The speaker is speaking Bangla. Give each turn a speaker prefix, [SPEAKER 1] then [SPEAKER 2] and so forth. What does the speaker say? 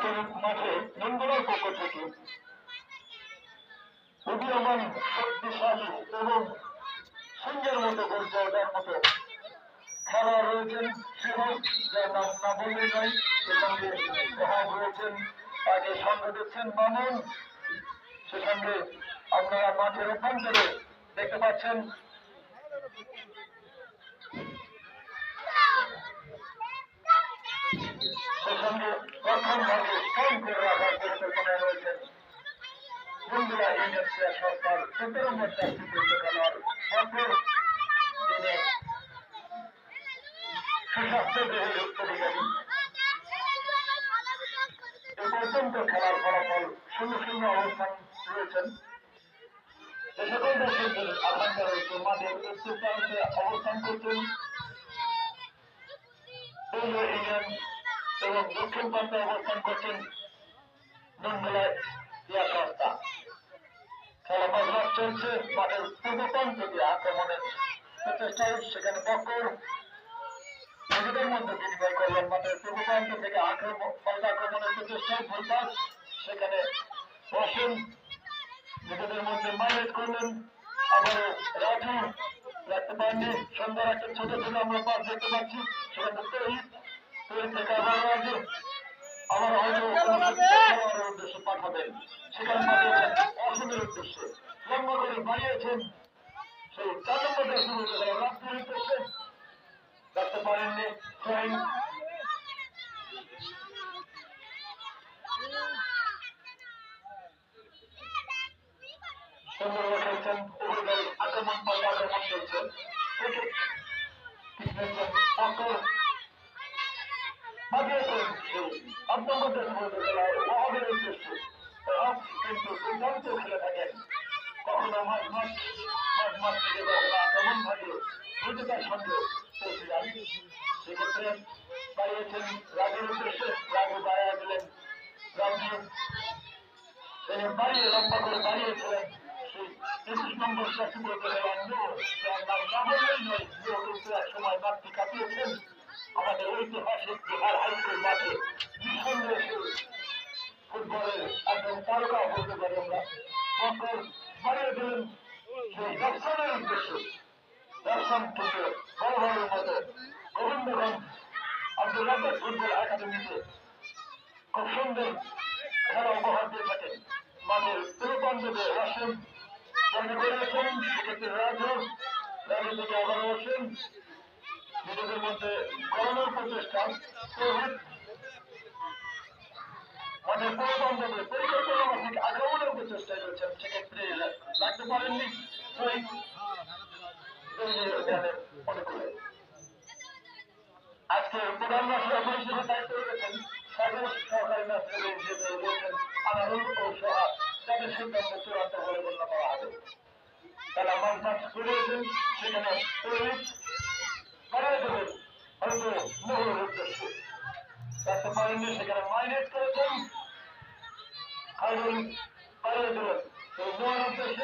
[SPEAKER 1] আজকের মাঠে আপনারা মাঠের অভ্যন্তরে দেখতে পাচ্ছেন সে সঙ্গে ভাগে স্ট্রং করে রাখার পরিকল্পনায় রয়েছেন বন্ধুরা ইউনিয়ন ক্রীড়া সরকার সতেরো পর্যন্ত খেলোয়াড় বছর দিনে সুস্বাস্থ্য দেহের অধিকারী এ পর্যন্ত খেলার ফলাফল শূন্য শূন্য অবস্থান রয়েছেন যে সকল দর্শকদের আকাঙ্ক্ষা রয়েছে মাঠের উত্তর প্রান্তে অবস্থান করছেন ইউনিয়ন এবং দক্ষিণ প্রান্তে অবস্থান করছেন ক্রিয়া সংস্থা চলছে মাঠের পূর্ব প্রান্ত দিয়ে আক্রমণের সেখানে বক্কর নিজেদের মধ্যে বিনিময় করলেন মাঠের পূর্ব প্রান্ত থেকে আক্রমণ সেখানে বসেন নিজেদের মধ্যে মাইনেট করলেন আবারও রাজু রাখতে পারেননি সুন্দর একটা ছোট ছোট আমরা পাস দেখতে পাচ্ছি সেখানে তৈরি তৈরি থেকে আবার উদ্দেশ্যে সেখানে উদ্দেশ্যে লম্বা বাড়িয়েছেন সেই চার নম্বর উদ্দেশ্যে রাজনীতির উদ্দেশ্যে রাখতে পারেননি সোহেল সুন্দর খেলছেন। আক্রমণ পাল্টা আক্রমণ চলছে উইকেট অঙ্কর বাদিয়েছেন অন্তর্গত খেলায় ওয়াহাবের উদ্দেশ্যে ওয়াহাব কিন্তু দুর্দান্ত খেলে থাকেন কখনো মাঝ মাঠ মাঝ মাঠ থেকে কখনো আক্রমণ ভাগে দ্রুততার সঙ্গে পৌঁছে যান সেক্ষেত্রে বাড়িয়েছেন রাজের উদ্দেশ্যে রাজু বাড়িয়ে দিলেন বাড়িয়ে লম্বা করে বাড়িয়েছিলেন সেই নম্বর চাকরি করতে গেলেন যার নাম না বললেই নয় যে কিন্তু এক সময় মাঠটি কাটিয়েছেন আমাদের ঐতিহাসিক বিহার হাইস্কুল মাঠে নিঃসন্দেহে ফুটবলের একজন বাড়িয়ে দিলেন, সেই দর্শনের উদ্দেশ্যে। দর্শন থেকে বড় বড়ের মতো গোবিন্দগঞ্জ আব্দুল রাজাক ফুটবল একাডেমিতে খুব সুন্দর খেলা উপহার দিয়ে থাকেন। মাঠের দুর্বন্ধতে আসেন বন্ধ করেছেন সেক্ষেত্রে রাজু রাজু থেকে আবার আসেন। নিজেদের মধ্যে করানোর প্রচেষ্টা মানে দুর্বন্ধতে রাখতে পারেননি আজকে প্রধান মাস্টার পরিষদের দায়িত্ব রয়েছেন সাগর সহকারী মাস্টার হিসেবে রয়েছেন আনারুল ও সোহা তাদের সিদ্ধান্ত সেখানে মাইনেট করেছেন খাইরুল বাড়িয়ে দেবেন সেই